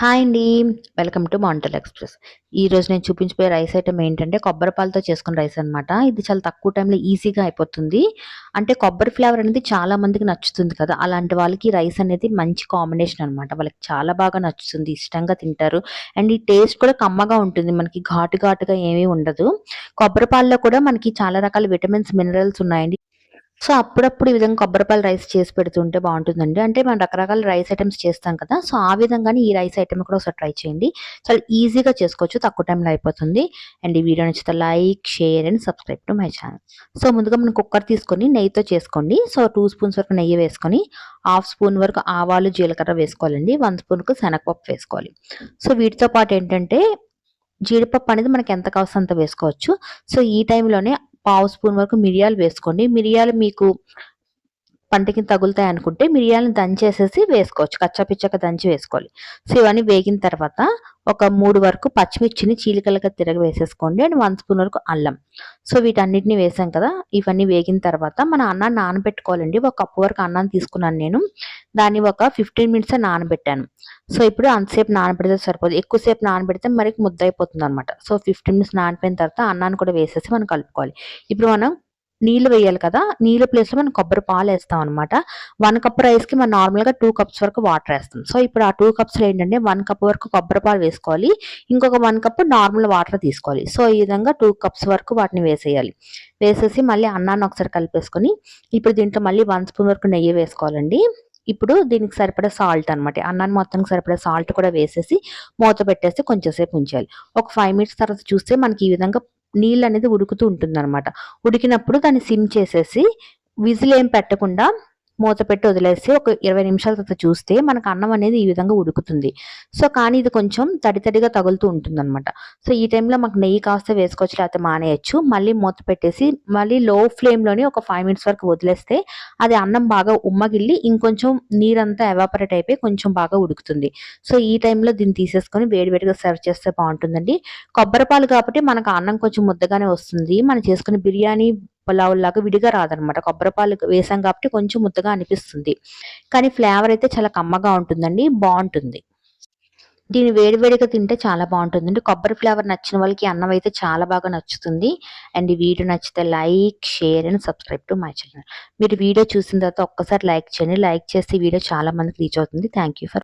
Hi అండి. Welcome to మాంటల్ express. ఈ రోజు నేను చూపించిపోయే రైస్ ఐటమ్ ఏంటంటే కొబ్బరి పాలతో చేసుకున్న రైస్ అన్నమాట. ఇది చాలా తక్కువ టైంలో ఈజీగా అయిపోతుంది. అంటే కొబ్బరి ఫ్లేవర్ అనేది చాలా మందికి నచ్చుతుంది కదా. అలాంటి వాళ్ళకి రైస్ అనేది మంచి కాంబినేషన్ అన్నమాట. వాళ్ళకి చాలా బాగా నచ్చుతుంది. ఇష్టంగా తింటారు. అండ్ ఈ టేస్ట్ కూడా కమ్మగా ఉంటుంది. మనకి ఘాటు ఘాటుగా ఏమీ ఉండదు. కొబ్బరి పాలలో కూడా మనకి చాలా రకాల విటమిన్స్ మినరల్స్ ఉన్నాయండి. సో అప్పుడప్పుడు ఈ విధంగా కొబ్బరిపాలు రైస్ చేసి పెడుతుంటే బాగుంటుందండి. అంటే మనం రకరకాల రైస్ ఐటమ్స్ చేస్తాం కదా సో ఆ విధంగానే ఈ రైస్ ఐటమ్ కూడా ఒకసారి ట్రై చేయండి. చాలా ఈజీగా చేసుకోవచ్చు తక్కువ టైంలో అయిపోతుంది. అండ్ ఈ వీడియో నచ్చితే like share and subscribe to my channel. So ముందుగా మనం కుక్కర్ తీసుకొని నెయ్యితో చేసుకోండి. సో టూ స్పూన్స్ వరకు నెయ్యి వేసుకొని హాఫ్ స్పూన్ వరకు ఆవాలు జీలకర్ర వేసుకోవాలండి. వన్ స్పూన్కు శనగపప్పు వేసుకోవాలి. సో వీటితో పాటు ఏంటంటే జీడిపప్పు అనేది మనకి ఎంత కావాల్సిన అంత వేసుకోవచ్చు. సో ఈ టైంలోనే పావు స్పూన్ వరకు మిరియాలు వేసుకోండి. మిరియాలు మీకు పంటకి తగులుతాయి అనుకుంటే మిరియాలను దంచేసేసి వేసుకోవచ్చు. కచ్చాపిచ్చక దంచి వేసుకోవాలి. సో ఇవన్నీ వేగిన తర్వాత ఒక మూడు వరకు పచ్చిమిర్చిని చీలికలుగా తిరగ వేసేసుకోండి. అండ్ వన్ స్పూన్ వరకు అల్లం. సో వీటన్నిటిని వేసాం కదా ఇవన్నీ వేగిన తర్వాత మన అన్నాన్ని నానబెట్టుకోవాలండి. ఒక కప్పు వరకు అన్నాన్ని తీసుకున్నాను నేను. దాన్ని ఒక ఫిఫ్టీన్ మినిట్స్ నానబెట్టాను. సో ఇప్పుడు అంతసేపు నానబెడితే సరిపోదు. ఎక్కువసేపు నానబెడితే మరి ముద్ద అయిపోతుంది అనమాట సో ఫిఫ్టీన్ మినిట్స్ నానిపోయిన తర్వాత అన్నాన్ని కూడా వేసేసి మనం కలుపుకోవాలి. ఇప్పుడు మనం నీళ్ళు వేయాలి కదా నీళ్ళ ప్లేస్లో మనం కొబ్బరి పాలు వేస్తాం అనమాట వన్ కప్ రైస్కి మనం నార్మల్గా టూ కప్స్ వరకు వాటర్ వేస్తాం. సో ఇప్పుడు ఆ టూ కప్స్లో ఏంటంటే వన్ కప్ వరకు కొబ్బరి పాలు వేసుకోవాలి. ఇంకొక వన్ కప్ నార్మల్ వాటర్ తీసుకోవాలి. సో ఈ విధంగా టూ కప్స్ వరకు వాటిని వేసేయాలి. వేసేసి మళ్ళీ అన్నాన్ని ఒకసారి కలిపేసుకొని ఇప్పుడు దీంట్లో మళ్ళీ వన్ స్పూన్ వరకు నెయ్యి వేసుకోవాలండి. ఇప్పుడు దీనికి సరిపడే సాల్ట్ అనమాట అన్నాన్ని మొత్తానికి సరిపడే సాల్ట్ కూడా వేసేసి మూత పెట్టేసి కొంచెంసేపు ఉంచాలి. ఒక ఫైవ్ మినిట్స్ తర్వాత చూస్తే మనకి ఈ విధంగా నీళ్ళు అనేది ఉడుకుతూ ఉంటుంది అనమాట ఉడికినప్పుడు దాన్ని సిమ్ చేసేసి విజిల్ ఏం పెట్టకుండా మూత పెట్టి వదిలేసి ఒక ఇరవై నిమిషాల తర్వాత చూస్తే మనకు అన్నం అనేది ఈ విధంగా ఉడుకుతుంది. సో కానీ ఇది కొంచెం తడి తడిగా తగులుతూ ఉంటుంది అనమాట సో ఈ టైంలో మాకు నెయ్యి కాస్త వేసుకోవచ్చు లేకపోతే మానేయచ్చు. మళ్ళీ మూత పెట్టేసి మళ్ళీ లో ఫ్లేమ్లోనే ఒక ఫైవ్ మినిట్స్ వరకు వదిలేస్తే అది అన్నం బాగా ఉమ్మగిల్లి ఇంకొంచెం నీరంతా ఎవాపరేట్ అయిపోయి కొంచెం బాగా ఉడుకుతుంది. సో ఈ టైంలో దీన్ని తీసేసుకొని వేడివేడిగా సర్వ్ చేస్తే బాగుంటుందండి. కొబ్బరి పాలు కాబట్టి మనకు అన్నం కొంచెం ముద్దగానే వస్తుంది. మనం చేసుకునే బిర్యానీ లాగా విడిగా రాదనమాట. కొబ్బరిపాలు వేసాం కాబట్టి కొంచెం ముద్దగా అనిపిస్తుంది. కానీ ఫ్లేవర్ అయితే చాలా కమ్మగా ఉంటుందండి బాగుంటుంది. దీన్ని వేడివేడిగా తింటే చాలా బాగుంటుందండి. కొబ్బరి ఫ్లేవర్ నచ్చిన వాళ్ళకి అన్నం అయితే చాలా బాగా నచ్చుతుంది. అండ్ ఈ వీడియో నచ్చితే like share and subscribe to my channel. మీరు వీడియో చూసిన తర్వాత ఒక్కసారి లైక్ చేయండి. లైక్ చేస్తే వీడియో చాలా మందికి రీచ్ అవుతుంది. Thank for